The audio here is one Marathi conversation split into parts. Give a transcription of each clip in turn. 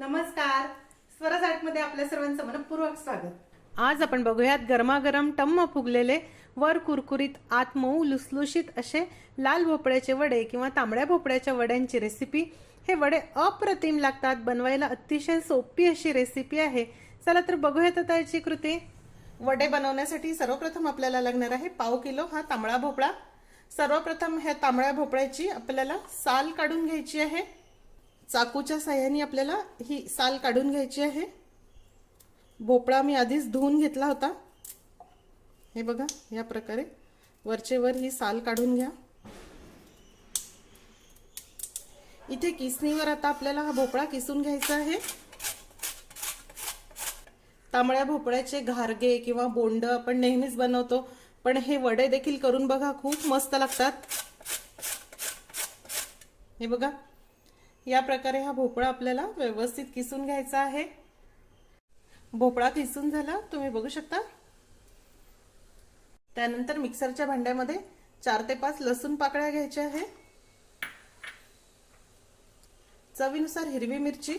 नमस्कार. स्वरधाटमध्ये आपल्या सर्वांचं मनपूर्वक स्वागत. आज आपण बघूयात गरमागरम टम्म फुगलेले वर कुरकुरीत आत मऊ लुसलुशीत असे लाल भोपळ्याचे वडे किंवा तांबड्या भोपळ्याच्या वड्यांची रेसिपी हे वडे अप्रतिम लागतात बनवायला अतिशय सोपी अशी रेसिपी आहे. चला तर बघूयात आता याची कृती. वडे बनवण्यासाठी सर्वप्रथम आपल्याला लागणार आहे पाव किलो हा तांबडा भोपळा. सर्वप्रथम ह्या तांबड्या भोपळ्याची आपल्याला साल काढून घ्यायची आहे. चाकूच्या साह्याने आपल्याला ही साल काढून घ्यायची आहे. भोपळा मी आधीच धुवून घेतला होता. हे बघा या प्रकारे वरचे वर ही साल काढून घ्या. इथे किसणीवर आता आपल्याला हा भोपळा किसून घ्यायचा आहे. तांबड्या भोपळ्याचे घारगे किंवा बोंड आपण नेहमीच बनवतो पण हे वडे देखील करून बघा खूप मस्त लागतात. हे बघा या प्रकारे हा भोपळा आपल्याला व्यवस्थित किसून घ्यायचा आहे. भोपळा किसून झाला तुम्ही बघू शकता. त्यानंतर मिक्सरच्या भांड्यामध्ये चार ते पाच लसूण पाकळ्या घ्यायच्या आहे. चवीनुसार हिरवी मिरची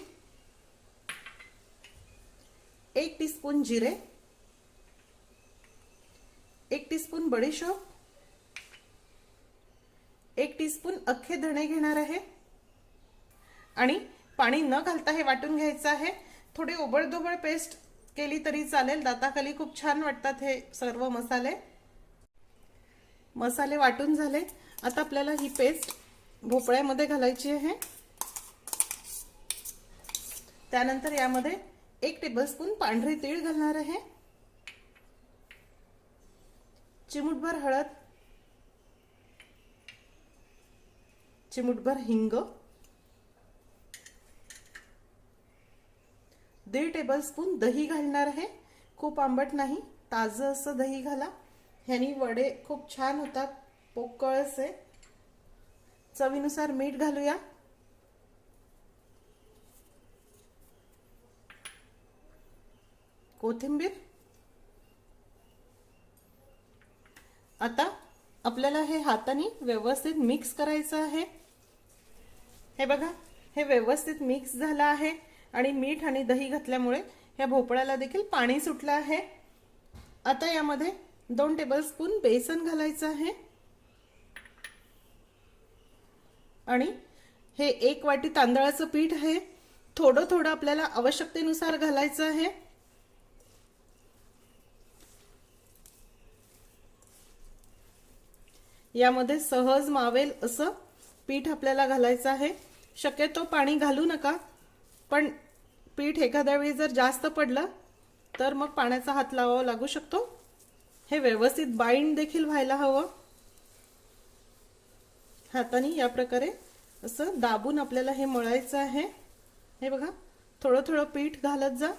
एक टीस्पून जिरे एक टीस्पून बडीशोप एक टीस्पून अख्खे धणे घेणार आहे. आणि पाणी न घालता हे वाटून घ्यायचं आहे. थोडी ओबडधोबड पेस्ट केली तरी चालेल. दाताखाली खूप छान वाटतात हे सर्व मसाले. मसाले वाटून झाले आता आपल्याला ही पेस्ट भोपळ्यामध्ये घालायची आहे. त्यानंतर यामध्ये एक टेबलस्पून पांढरी तीळ घालणार आहे. चिमूटभर हळद. चिमूटभर हिंग. दीड टेबलस्पून दही घालणार आहे. खूप आंबट नाही ताजं असं दही घाला. ह्यानी वडे खूप छान होतात पोकळ असे चवीनुसार मीठ घालूया. कोथिंबीर. आता आपल्याला हे हाताने व्यवस्थित मिक्स करायचं आहे. हे बघा हे व्यवस्थित मिक्स झालं आहे. आणि मीठ आणि दही घातल्यामुळे ह्या भोपळ्याला देखील पाणी सुटलं आहे. आता यामध्ये दोन टेबलस्पून बेसन घालायचं आहे. आणि हे एक वाटी तांदळाचं पीठ आहे. थोडं थोडं आपल्याला आवश्यकतेनुसार घालायचं आहे. यामध्ये सहज मावेल असं पीठ आपल्याला घालायचं आहे. शक्यतो पाणी घालू नका. पण पीठ एखाद्या वेळी जर जास्त पडलं तर मग पाण्याचा हात लावावा लागू शकतो. हे व्यवस्थित बाइंड देखील व्हायला हवं. हाताने या प्रकारे असं दाबून आपल्याला हे मळायचं आहे. हे बघा थोडं थोडं पीठ घालत जा.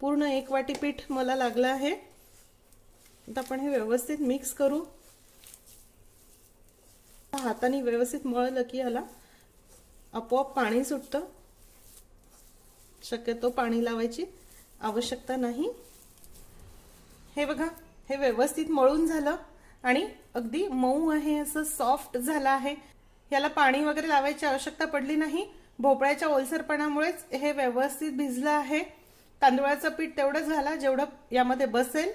पूर्ण एक वाटी पीठ मला लागलं आहे. आता आपण हे व्यवस्थित मिक्स करू. हाताने व्यवस्थित मळलं की याला आपोआप पाणी सुटतं. शक्यतो पाणी लावायची आवश्यकता नाही. हे बघा हे व्यवस्थित मळून झालं आणि अगदी मऊ आहे असं सॉफ्ट झालं आहे. याला पाणी वगैरे लावायची आवश्यकता पडली नाही. भोपळ्याच्या ओलसरपणामुळेच हे व्यवस्थित भिजलं आहे. तांदूळाचं पीठ तेवढंच घाला जेवढं यामध्ये बसेल.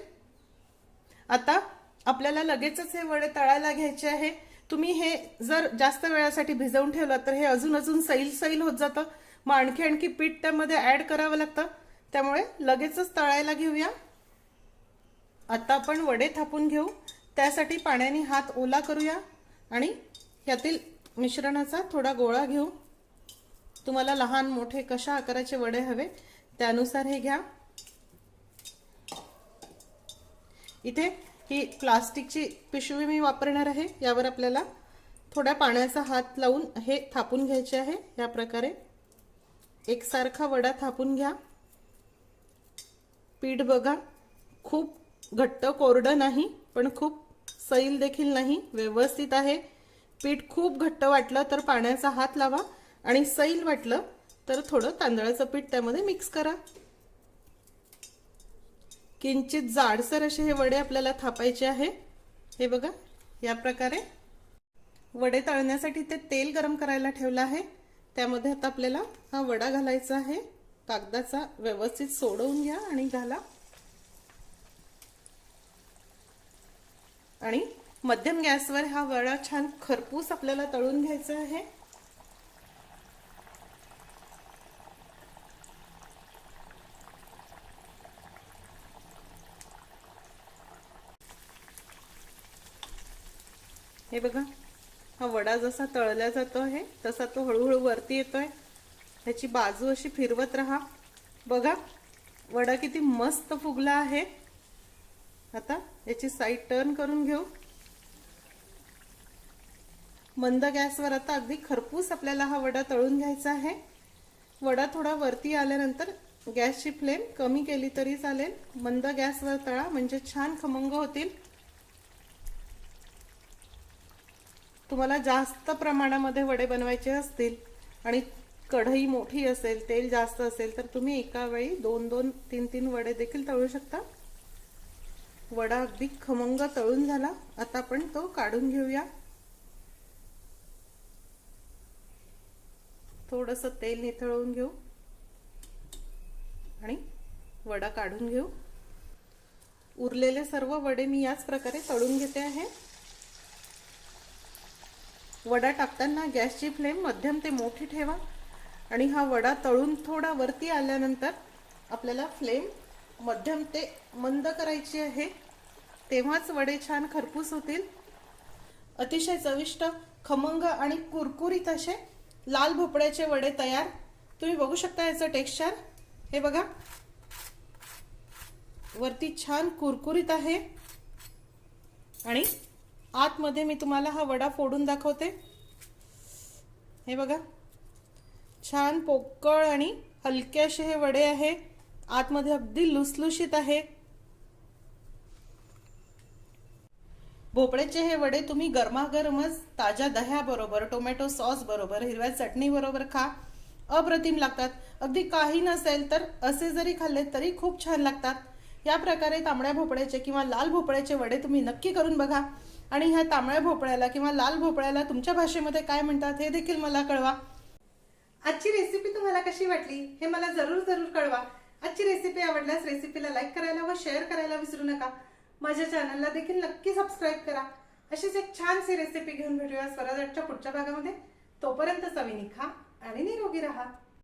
आता आपल्याला लगेचच हे वडे तळायला घ्यायचे आहे. तुम्ही हे जर जास्त वेळासाठी भिजवून ठेवलं तर हे अजून अजून सैल सैल होत जातं. मग आणखी आणखी पीठ त्यामध्ये ॲड करावं लागतं. त्यामुळे लगेचच तळायला घेऊया. आता आपण वडे थापून घेऊ. त्यासाठी पाण्याने हात ओला करूया आणि ह्यातील मिश्रणाचा थोडा गोळा घेऊ. तुम्हाला लहान मोठे कशा आकाराचे वडे हवे त्यानुसार हे घ्या. इथे ही प्लास्टिकची पिशवी मी वापरणार आहे. यावर आपल्याला थोड्या पाण्याचा हात लावून हे थापून घ्यायचे आहे. या प्रकारे एकसारखा वडा थापून घ्या. पीठ बघा. खूप घट्ट कोरडं नाही पण खूप सैल देखील नाही. व्यवस्थित आहे. पीठ खूप घट्ट वाटलं तर पाण्याचा हात लावा. आणि सैल वाटलं तर थोडं तांदळाचं पीठ त्यामध्ये मिक्स करा. किंचित जाडसर असे हे वडे आपल्याला थापायचे आहे. हे बघा या प्रकारे. वडे तळण्यासाठी ते तेल गरम करायला ठेवलं आहे. त्यामध्ये आता आपल्याला हा वडा घालायचा आहे. कागदाचा व्यवस्थित सोडवून घ्या आणि घाला. आणि मध्यम गॅसवर हा वडा छान खरपूस आपल्याला तळून घ्यायचा आहे. हे बघा हा वडा जसा तळला जातो आहे तसा तो हळूहळू वरती येतोय. ह्याची बाजू अशी फिरवत राहा. बघा वडा किती मस्त फुगला आहे. आता याची साईड टर्न करून घेऊ. मंद गॅसवर आता अगदी खरपूस आपल्याला हा वडा तळून घ्यायचा आहे. वडा थोडा वरती आल्यानंतर गॅसची फ्लेम कमी केली तरी चालेल. मंद गॅसवर तळा म्हणजे छान खमंग होतील. तुम्हाला जास्त प्रमाणामध्ये वडे बनवायचे असतील आणि कढई मोठी असेल तेल जास्त असेल तर तुम्ही एका वेळी दोन दोन तीन तीन वडे देखील तळू शकता. वडा अगदी खमंग तळून झाला. आता आपण तो काढून घेऊया. थोडस तेल निथळवून घेऊ. आणि वडा काढून घेऊ. उरलेले सर्व वडे मी याच प्रकारे तळून घेते आहे. वडा टाकताना गॅसची फ्लेम मध्यम ते मोठी ठेवा आणि हा वडा तळून थोडा वरती आल्यानंतर आपल्याला फ्लेम मध्यम ते मंद करायची आहे. तेव्हाच वडे छान खरपूस होतील. अतिशय चविष्ट खमंग आणि कुरकुरीत असे लाल भोपळ्याचे वडे तयार. तुम्ही बघू शकता याचं टेक्स्चर. हे बघा. वरती छान कुरकुरीत आहे. आणि आतमध्ये मी तुम्हाला हा वडा फोडून दाखवते. हे बघा. छान पोकळ आणि हलके असे हे वडे आहे. आतमध्ये अगदी लुसलुशीत आहे. भोपळ्याचे हे वडे तुम्ही गरमागरमच ताज्या दह्याबरोबर टोमॅटो सॉस बरोबर हिरव्या चटणी बरोबर खा. अप्रतिम लागतात. अगदी काही नसेल तर असे जरी खाल्ले तरी खूप छान लागतात. या प्रकारे तांबड्या भोपळ्याचे किंवा लाल भोपळ्याचे वडे तुम्ही नक्की करून बघा. आणि ह्या तांबड्या भोपळ्याला किंवा लाल भोपळ्याला तुमच्या भाषेमध्ये काय म्हणतात हे देखील मला कळवा. आजची रेसिपी तुम्हाला कशी वाटली हे मला जरूर जरूर कळवा. आजची रेसिपी आवडल्यास रेसिपीला लाईक करायला व शेअर करायला विसरू नका. माझ्या चॅनलला देखील नक्की सबस्क्राईब करा. अशीच एक छानशी रेसिपी घेऊन भेटूया स्वराजच्या पुढच्या भागामध्ये. तोपर्यंत चवीनी निखा आणि निरोगी राहा.